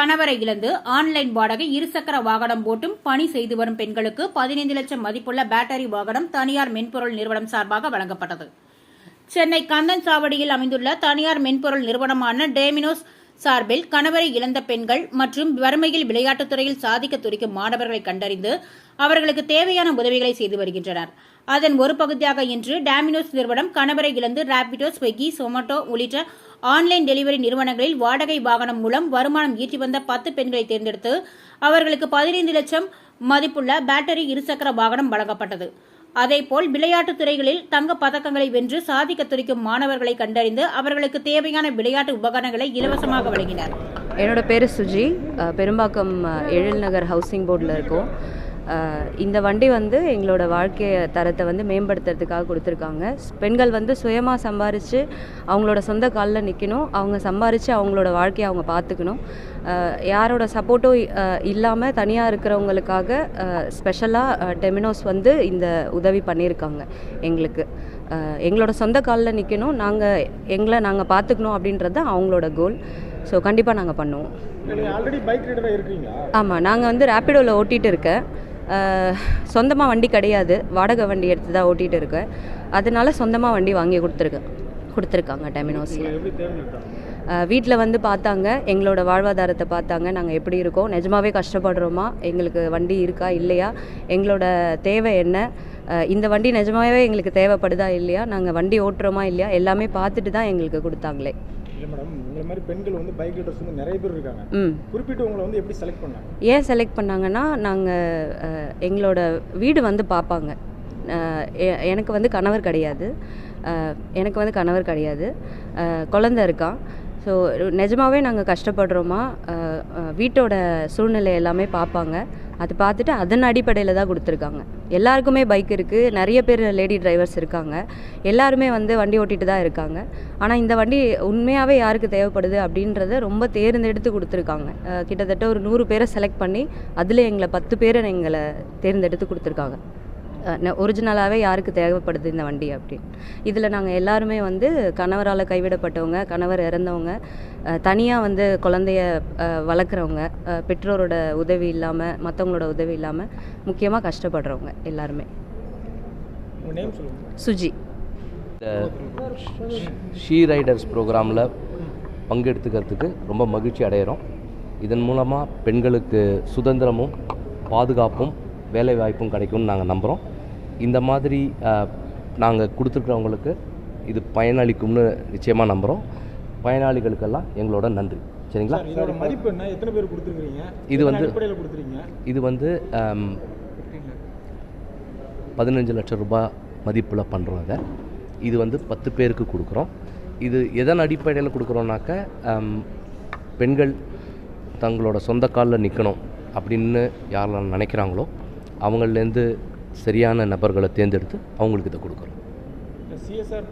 கணவரை இழந்து ஆன்லைன் வாடகை இருசக்கர வாகனம் ஓட்டும் பணி செய்து வரும் பெண்களுக்கு பதினைந்து லட்சம் மதிப்புள்ள பேட்டரி வாகனம் தனியார் மென்பொருள் நிறுவனம் சார்பாக வழங்கப்பட்டது. சென்னை கந்தன் சாவடியில் அமைந்துள்ள தனியார் மென்பொருள் நிறுவனமான டேமினோஸ் சார்பில் கணவரை இழந்த பெண்கள் மற்றும் வறுமையில் விளையாட்டுத் துறையில் சாதிக்க துடிக்கும் மாணவர்களை கண்டறிந்து அவர்களுக்கு தேவையான உதவிகளை செய்து வருகின்றனர். அதன் ஒரு பகுதியாக இன்று டாமினோஸ் நிறுவனம் கணவரை இழந்து ராபிடோ ஸ்விக்கி சொமட்டோ உள்ளிட்ட ஆன்லைன் டெலிவரி நிறுவனங்களில் வாடகை வாகனம் மூலம் வருமானம் ஈட்டி வந்த பத்து பெண்களை தேர்ந்தெடுத்து அவர்களுக்கு பதினைந்து லட்சம் மதிப்புள்ள பேட்டரி இருசக்கர வாகனம் வழங்கப்பட்டது. அதேபோல் விளையாட்டுத் துறைகளில் தங்கப் பதக்கங்களை வென்று சாதிக்க துடிக்கும் மாணவர்களை கண்டறிந்து அவர்களுக்கு தேவையான விளையாட்டு உபகரணங்களை இலவசமாக வழங்கினர். என்னோட பேர் சுஜி. பெரும்பாக்கம் எழில் நகர் ஹவுசிங் போர்டில் இருக்கோம். இந்த வண்டி வந்து எங்களோட வாழ்க்கை தரத்தை வந்து மேம்படுத்துறதுக்காக கொடுத்துருக்காங்க. பெண்கள் வந்து சுயமாக சம்பாரித்து அவங்களோட சொந்த காலில் நிற்கணும் அவங்க சம்பாரித்து அவங்களோட வாழ்க்கையை அவங்க பார்த்துக்கணும் யாரோட சப்போர்ட்டும் இல்லாமல் தனியாக இருக்கிறவங்களுக்காக ஸ்பெஷலாக டெமினோஸ் வந்து இந்த உதவி பண்ணியிருக்காங்க எங்களுக்கு. எங்களோட சொந்த காலில் நிற்கணும் நாங்கள் எங்களை நாங்கள் பார்த்துக்கணும் அப்படின்றது தான் அவங்களோட கோல் ஸோ கண்டிப்பாக நாங்கள் பண்ணுவோம். ஆல்ரெடி பைக் ரைடராக இருக்கீங்களா? ஆமாம் நாங்கள் வந்து ரேப்பிடோவில் ஓட்டிகிட்டு இருக்கேன். சொந்தமாக வண்டி கிடையாது. வாடகை வண்டி எடுத்து தான் ஓட்டிகிட்டு இருக்கேன். அதனால சொந்தமாக வண்டி வாங்கி கொடுத்துருக்கேன் கொடுத்துருக்காங்க டெமினோஸில். வீட்டில் வந்து பார்த்தாங்க. எங்களோட வாழ்வாதாரத்தை பார்த்தாங்க. நாங்கள் எப்படி இருக்கோம்? நிஜமாவே கஷ்டப்படுறோமா? எங்களுக்கு வண்டி இருக்கா? இல்லையா? எங்களோட தேவை என்ன? இந்த வண்டி நிஜமாவே எங்களுக்கு தேவைப்படுதா? இல்லையா? நாங்கள் வண்டி ஓட்டுறோமா? இல்லையா? எல்லாமே பார்த்துட்டு தான் எங்களுக்கு கொடுத்தாங்களே. இல்லை மேடம் உங்களை மாதிரி பெண்கள் வந்து பைக் ரைடர்ஸ் வந்து நிறைய பேர் இருக்காங்க. ம். குறிப்பிட்டு உங்களை வந்து எப்படி செலக்ட் பண்ணாங்க? ஏன் செலக்ட் பண்ணாங்கன்னா நாங்கள் எங்களோட வீடு வந்து பார்ப்பாங்க எனக்கு வந்து கணவர் கிடையாது. எனக்கு வந்து கணவர் கிடையாது. குழந்த இருக்கான் ஸோ நிஜமாவே நாங்கள் கஷ்டப்படுறோமா? வீட்டோட சூழ்நிலை எல்லாமே பார்ப்பாங்க அது பார்த்துட்டு அதன் அடிப்படையில் தான் கொடுத்துருக்காங்க. எல்லாருக்குமே பைக் இருக்குது நிறைய பேர் லேடி டிரைவர்ஸ் இருக்காங்க. எல்லாருமே வந்து வண்டி ஓட்டிட்டு தான் இருக்காங்க. ஆனால் இந்த வண்டி உண்மையாகவே யாருக்கு தேவைப்படுது அப்படின்றத ரொம்ப தேர்ந்தெடுத்து கொடுத்துருக்காங்க. கிட்டத்தட்ட ஒரு நூறு பேரை செலக்ட் பண்ணி அதில் எங்களை பத்து பேரை எங்களை தேர்ந்தெடுத்து கொடுத்துருக்காங்க. ஒரிஜினலாகவே யாருக்கு தேவைப்படுது இந்த வண்டி அப்படின்னு. இதில் நாங்கள் எல்லாருமே வந்து கணவரால் கைவிடப்பட்டவங்க கணவர் இறந்தவங்க தனியாக வந்து குழந்தைய வளர்க்குறவங்க பெற்றோரோட உதவி இல்லாமல் மற்றவங்களோட உதவி இல்லாமல் முக்கியமாக கஷ்டப்படுறவங்க எல்லாருமே. சுஜி. ஷீ ரைடர்ஸ் ப்ரோக்ராமில் பங்கெடுத்துக்கிறதுக்கு ரொம்ப மகிழ்ச்சி அடைகிறோம் இதன் மூலமாக பெண்களுக்கு சுதந்திரமும் பாதுகாப்பும் வேலை வாய்ப்பும் கிடைக்கும்னு நாங்கள் நம்புகிறோம் இந்த மாதிரி நாங்கள் கொடுத்துருக்குறவங்களுக்கு இது பயனளிக்கும்னு நிச்சயமாக நம்புகிறோம் பயனாளிகளுக்கெல்லாம் எங்களோட நன்றி. சரிங்களா? இதோட மதிப்பு என்ன? எத்தனை பேர் கொடுத்துருக்கீங்க இது வந்து- இது வந்து பதினஞ்சு லட்சம் ரூபாய் மதிப்பில் பண்ணுறோம் இதை. இது வந்து பத்து பேருக்கு கொடுக்குறோம். இது எதன் அடிப்படையில் கொடுக்குறோன்னாக்க பெண்கள் தங்களோட சொந்த காலில் நிற்கணும் அப்படின்னு யாரெல்லாம் நினைக்கிறாங்களோ அவங்கள்லேருந்து சரியான நபர்களை தேர்ந்தெடுத்து அவங்களுக்கு இதை கொடுக்குறோம். சிஎஸ்ஆர்